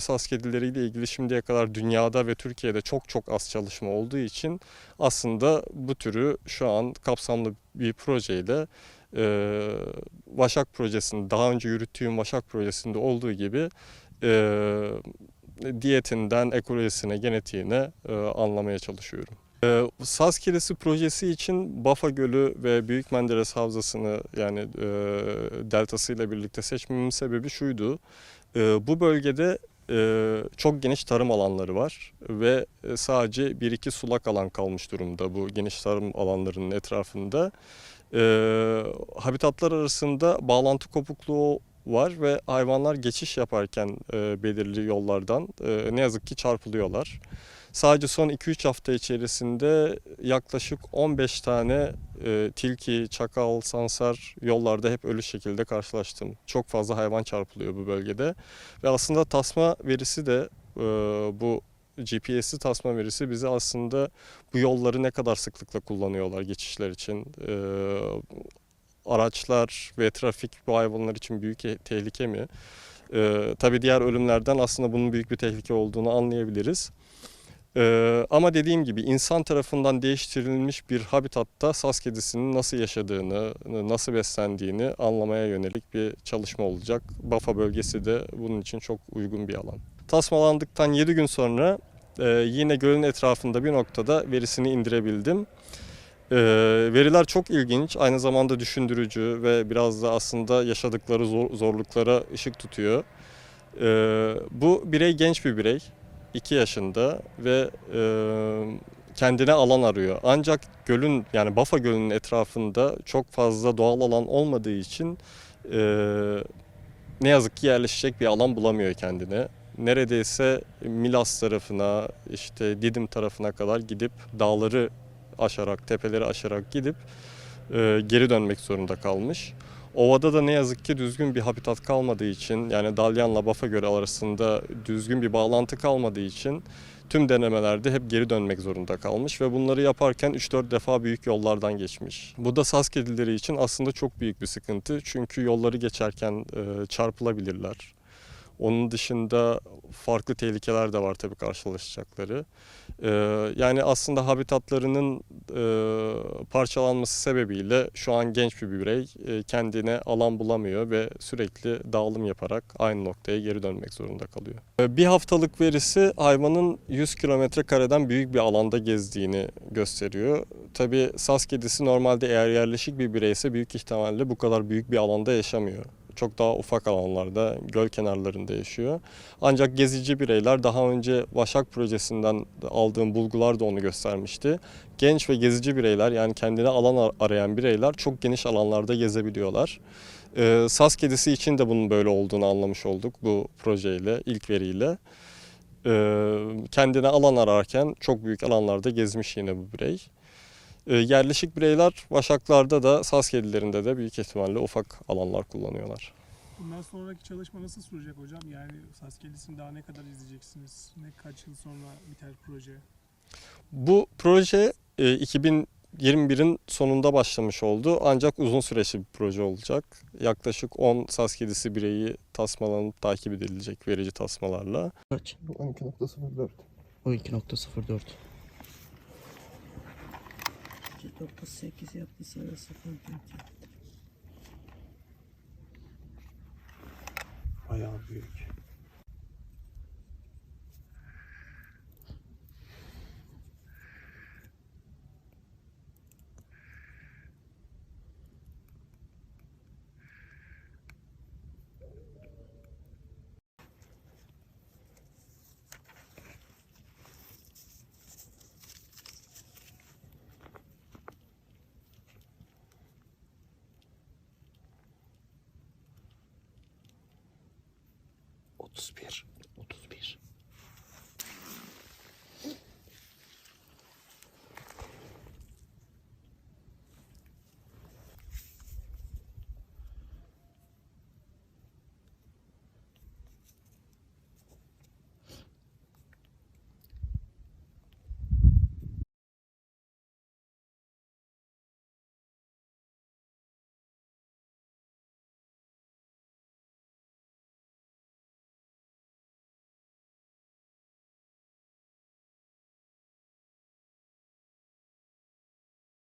Saz kedileriyle ilgili şimdiye kadar dünyada ve Türkiye'de çok çok az çalışma olduğu için aslında bu türü şu an kapsamlı bir projeyle e, Vaşak projesinde daha önce yürüttüğüm Vaşak projesinde olduğu gibi e, diyetinden ekolojisine, genetiğine e, anlamaya çalışıyorum. E, Saz Kedisi projesi için Bafa Gölü ve Büyük Menderes Havzası'nı yani e, deltasıyla birlikte seçmemin sebebi şuydu. E, bu bölgede çok geniş tarım alanları var ve e, sadece bir iki sulak alan kalmış durumda bu geniş tarım alanlarının etrafında. E, habitatlar arasında bağlantı kopukluğu var ve hayvanlar geçiş yaparken e, belirli yollardan e, ne yazık ki çarpılıyorlar. Sadece son 2-3 hafta içerisinde yaklaşık 15 tane e, tilki, çakal, sansar yollarda hep ölü şekilde karşılaştım. Çok fazla hayvan çarpılıyor bu bölgede. Ve aslında tasma verisi de e, bu GPS'li tasma verisi bize aslında bu yolları ne kadar sıklıkla kullanıyorlar geçişler için. E, araçlar ve trafik bu hayvanlar için büyük tehlike mi? E, tabii diğer ölümlerden aslında bunun büyük bir tehlike olduğunu anlayabiliriz. Ee, ama dediğim gibi insan tarafından değiştirilmiş bir habitatta saz kedisinin nasıl yaşadığını, nasıl beslendiğini anlamaya yönelik bir çalışma olacak. Bafa bölgesi de bunun için çok uygun bir alan. Tasmalandıktan 7 gün sonra e, yine gölün etrafında bir noktada verisini indirebildim. Ee, veriler çok ilginç, aynı zamanda düşündürücü ve biraz da aslında yaşadıkları zor- zorluklara ışık tutuyor. Ee, bu birey genç bir birey. 2 yaşında ve e, kendine alan arıyor. Ancak gölün yani Bafa Gölü'nün etrafında çok fazla doğal alan olmadığı için e, ne yazık ki yerleşecek bir alan bulamıyor kendine. Neredeyse Milas tarafına işte Didim tarafına kadar gidip dağları aşarak, tepeleri aşarak gidip e, geri dönmek zorunda kalmış. Ovada da ne yazık ki düzgün bir habitat kalmadığı için yani Dalyan'la Bafa Gölü arasında düzgün bir bağlantı kalmadığı için tüm denemelerde hep geri dönmek zorunda kalmış ve bunları yaparken 3-4 defa büyük yollardan geçmiş. Bu da saz kedileri için aslında çok büyük bir sıkıntı çünkü yolları geçerken çarpılabilirler. Onun dışında farklı tehlikeler de var tabii karşılaşacakları. Ee, yani aslında habitatlarının e, parçalanması sebebiyle şu an genç bir birey e, kendine alan bulamıyor ve sürekli dağılım yaparak aynı noktaya geri dönmek zorunda kalıyor. Ee, Bir haftalık verisi hayvanın 100 kilometre kareden büyük bir alanda gezdiğini gösteriyor. Tabii saz kedisi normalde eğer yerleşik bir bireyse büyük ihtimalle bu kadar büyük bir alanda yaşamıyor çok daha ufak alanlarda, göl kenarlarında yaşıyor. Ancak gezici bireyler daha önce Vaşak projesinden aldığım bulgular da onu göstermişti. Genç ve gezici bireyler yani kendine alan ar- arayan bireyler çok geniş alanlarda gezebiliyorlar. Ee, Saz kedisi için de bunun böyle olduğunu anlamış olduk bu projeyle, ilk veriyle. Ee, kendine alan ararken çok büyük alanlarda gezmiş yine bu birey. Ee, yerleşik bireyler Vaşaklarda da Saz kedilerinde de büyük ihtimalle ufak alanlar kullanıyorlar. Bundan sonraki çalışma nasıl sürecek hocam? Yani Saskelis'ini daha ne kadar izleyeceksiniz? Ne kaç yıl sonra biter proje? Bu proje e, 2021'in sonunda başlamış oldu ancak uzun süreçli bir proje olacak. Yaklaşık 10 Saz kedisi bireyi tasmalanıp takip edilecek verici tasmalarla. Kaç? 12.04. 12.04. 2.8 yaptı sonra 0 Bayağı büyük. Otuz bir. Otuz bir.